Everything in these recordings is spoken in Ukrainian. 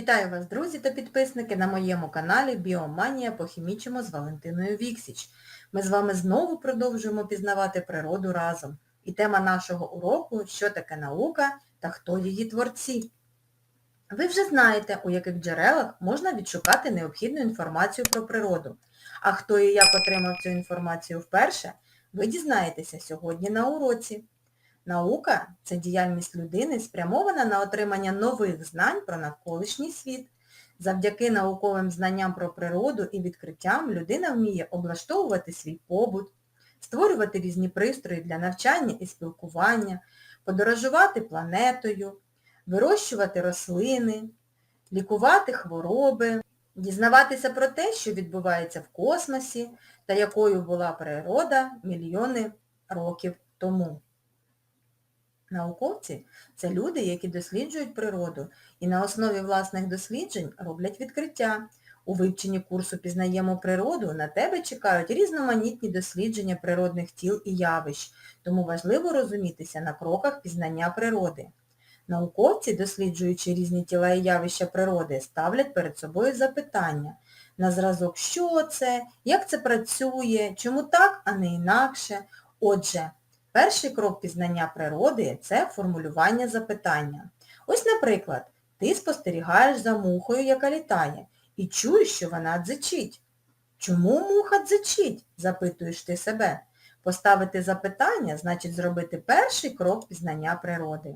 Вітаю вас, друзі та підписники на моєму каналі Біоманія похімічимо з Валентиною Віксіч. Ми з вами знову продовжуємо пізнавати природу разом. І тема нашого уроку що таке наука та хто її творці. Ви вже знаєте, у яких джерелах можна відшукати необхідну інформацію про природу. А хто і як отримав цю інформацію вперше, ви дізнаєтеся сьогодні на уроці. Наука – це діяльність людини, спрямована на отримання нових знань про навколишній світ. Завдяки науковим знанням про природу і відкриттям людина вміє облаштовувати свій побут, створювати різні пристрої для навчання і спілкування, подорожувати планетою, вирощувати рослини, лікувати хвороби, дізнаватися про те, що відбувається в космосі та якою була природа мільйони років тому. Науковці – це люди, які досліджують природу і на основі власних досліджень роблять відкриття. У вивченні курсу «Пізнаємо природу» на тебе чекають різноманітні дослідження природних тіл і явищ, тому важливо розумітися на кроках пізнання природи. Науковці, досліджуючи різні тіла і явища природи, ставлять перед собою запитання на зразок, що це, як це працює, чому так, а не інакше. Отже, Перший крок пізнання природи – це формулювання запитання. Ось, наприклад, ти спостерігаєш за мухою, яка літає, і чуєш, що вона дзичить. Чому муха дзичить? запитуєш ти себе. Поставити запитання значить зробити перший крок пізнання природи.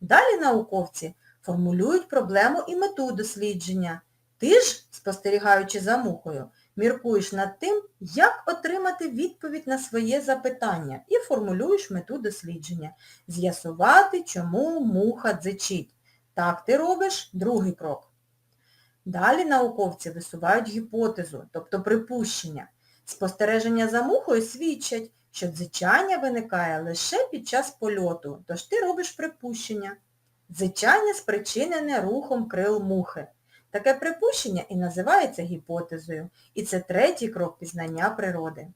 Далі науковці формулюють проблему і мету дослідження. Ти ж, спостерігаючи за мухою, міркуєш над тим, як отримати відповідь на своє запитання і формулюєш мету дослідження. З'ясувати, чому муха дзичить. Так ти робиш другий крок. Далі науковці висувають гіпотезу, тобто припущення. Спостереження за мухою свідчать, що дзичання виникає лише під час польоту, тож ти робиш припущення. Дзичання спричинене рухом крил мухи. Таке припущення і називається гіпотезою, і це третій крок пізнання природи.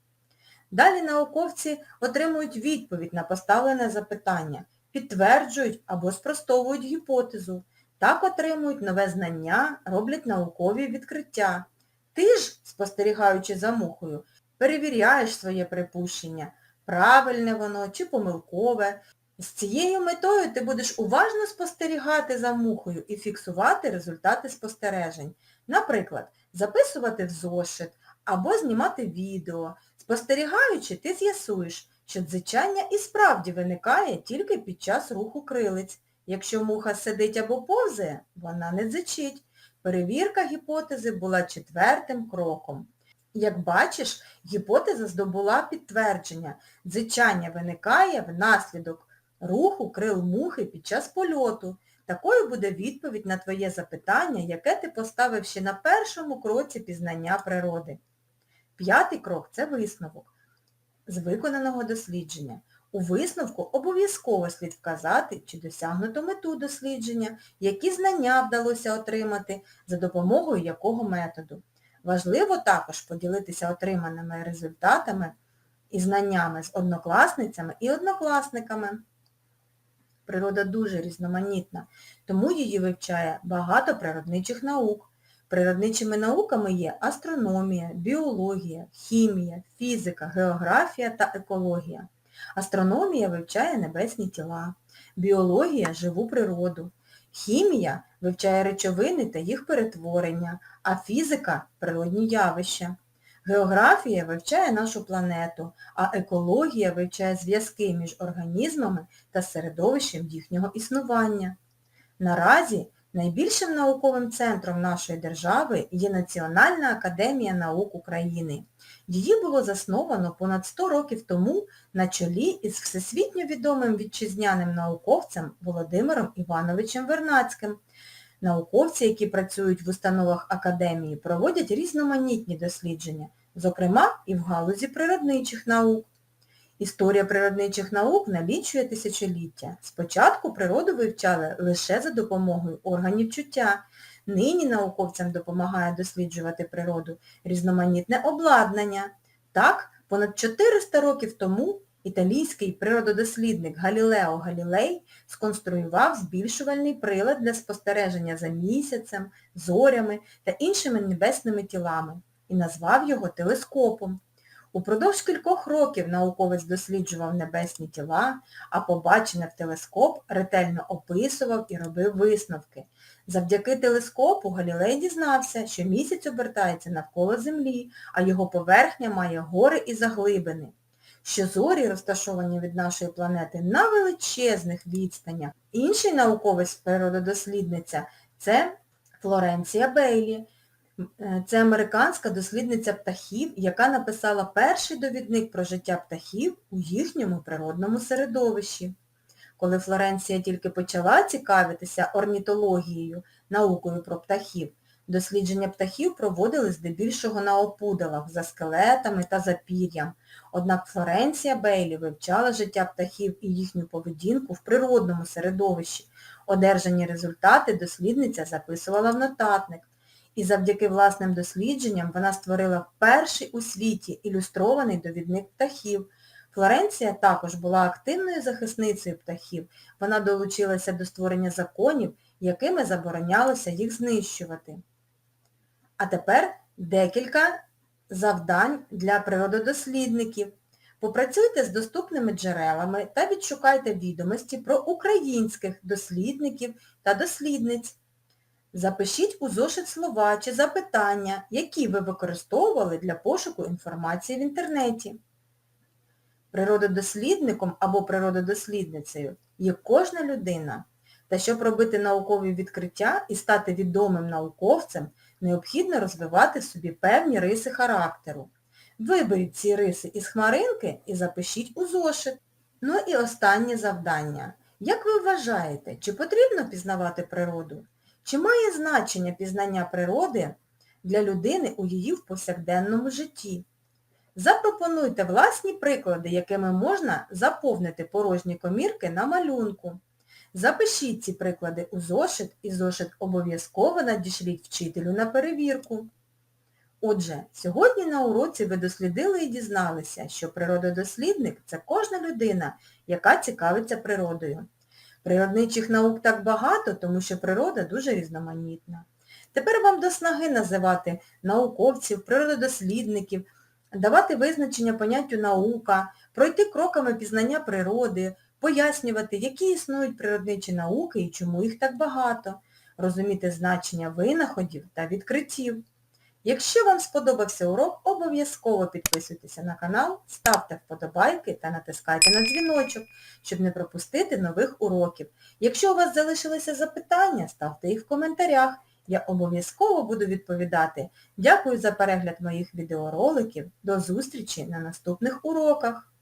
Далі науковці отримують відповідь на поставлене запитання, підтверджують або спростовують гіпотезу, так отримують нове знання, роблять наукові відкриття. Ти ж, спостерігаючи за мухою, перевіряєш своє припущення, правильне воно чи помилкове, з цією метою ти будеш уважно спостерігати за мухою і фіксувати результати спостережень. Наприклад, записувати в зошит або знімати відео. Спостерігаючи, ти з'ясуєш, що дзичання і справді виникає тільки під час руху крилиць. Якщо муха сидить або повзає, вона не дзичить. Перевірка гіпотези була четвертим кроком. Як бачиш, гіпотеза здобула підтвердження. Дзичання виникає внаслідок руху крил мухи під час польоту. Такою буде відповідь на твоє запитання, яке ти поставив ще на першому кроці пізнання природи. П'ятий крок – це висновок з виконаного дослідження. У висновку обов'язково слід вказати, чи досягнуто мету дослідження, які знання вдалося отримати, за допомогою якого методу. Важливо також поділитися отриманими результатами і знаннями з однокласницями і однокласниками. Природа дуже різноманітна, тому її вивчає багато природничих наук. Природничими науками є астрономія, біологія, хімія, фізика, географія та екологія. Астрономія вивчає небесні тіла, біологія – живу природу, хімія вивчає речовини та їх перетворення, а фізика – природні явища. Географія вивчає нашу планету, а екологія вивчає зв'язки між організмами та середовищем їхнього існування. Наразі найбільшим науковим центром нашої держави є Національна академія наук України. Її було засновано понад 100 років тому на чолі із всесвітньо відомим вітчизняним науковцем Володимиром Івановичем Вернацьким. Науковці, які працюють в установах академії, проводять різноманітні дослідження, зокрема і в галузі природничих наук. Історія природничих наук налічує тисячоліття. Спочатку природу вивчали лише за допомогою органів чуття. Нині науковцям допомагає досліджувати природу різноманітне обладнання. Так, понад 400 років тому Італійський природодослідник Галілео Галілей сконструював збільшувальний прилад для спостереження за місяцем, зорями та іншими небесними тілами і назвав його телескопом. Упродовж кількох років науковець досліджував небесні тіла, а побачене в телескоп ретельно описував і робив висновки. Завдяки телескопу Галілей дізнався, що місяць обертається навколо Землі, а його поверхня має гори і заглибини, що зорі розташовані від нашої планети на величезних відстанях. Інший науковець-природодослідниця – це Флоренція Бейлі. Е, Це американська дослідниця птахів, яка написала перший довідник про життя птахів у їхньому природному середовищі. Коли Флоренція тільки почала цікавитися орнітологією, наукою про птахів, дослідження птахів проводили здебільшого на опудалах, за скелетами та за пір'ям. Однак Флоренція Бейлі вивчала життя птахів і їхню поведінку в природному середовищі. Одержані результати дослідниця записувала в нотатник. І завдяки власним дослідженням вона створила перший у світі ілюстрований довідник птахів. Флоренція також була активною захисницею птахів. Вона долучилася до створення законів, якими заборонялося їх знищувати. А тепер декілька завдань для природодослідників. Попрацюйте з доступними джерелами та відшукайте відомості про українських дослідників та дослідниць. Запишіть у зошит слова чи запитання, які ви використовували для пошуку інформації в інтернеті. Природодослідником або природодослідницею є кожна людина. Та щоб робити наукові відкриття і стати відомим науковцем, необхідно розвивати в собі певні риси характеру. Виберіть ці риси із хмаринки і запишіть у зошит. Ну і останнє завдання. Як ви вважаєте, чи потрібно пізнавати природу? Чи має значення пізнання природи для людини у її в повсякденному житті? Запропонуйте власні приклади, якими можна заповнити порожні комірки на малюнку. Запишіть ці приклади у зошит і зошит обов'язково надішліть вчителю на перевірку. Отже, сьогодні на уроці ви дослідили і дізналися, що природодослідник – це кожна людина, яка цікавиться природою. Природничих наук так багато, тому що природа дуже різноманітна. Тепер вам до снаги називати науковців, природодослідників, давати визначення поняттю наука, пройти кроками пізнання природи, пояснювати, які існують природничі науки і чому їх так багато, розуміти значення винаходів та відкриттів. Якщо вам сподобався урок, обов'язково підписуйтеся на канал, ставте вподобайки та натискайте на дзвіночок, щоб не пропустити нових уроків. Якщо у вас залишилися запитання, ставте їх в коментарях. Я обов'язково буду відповідати. Дякую за перегляд моїх відеороликів. До зустрічі на наступних уроках!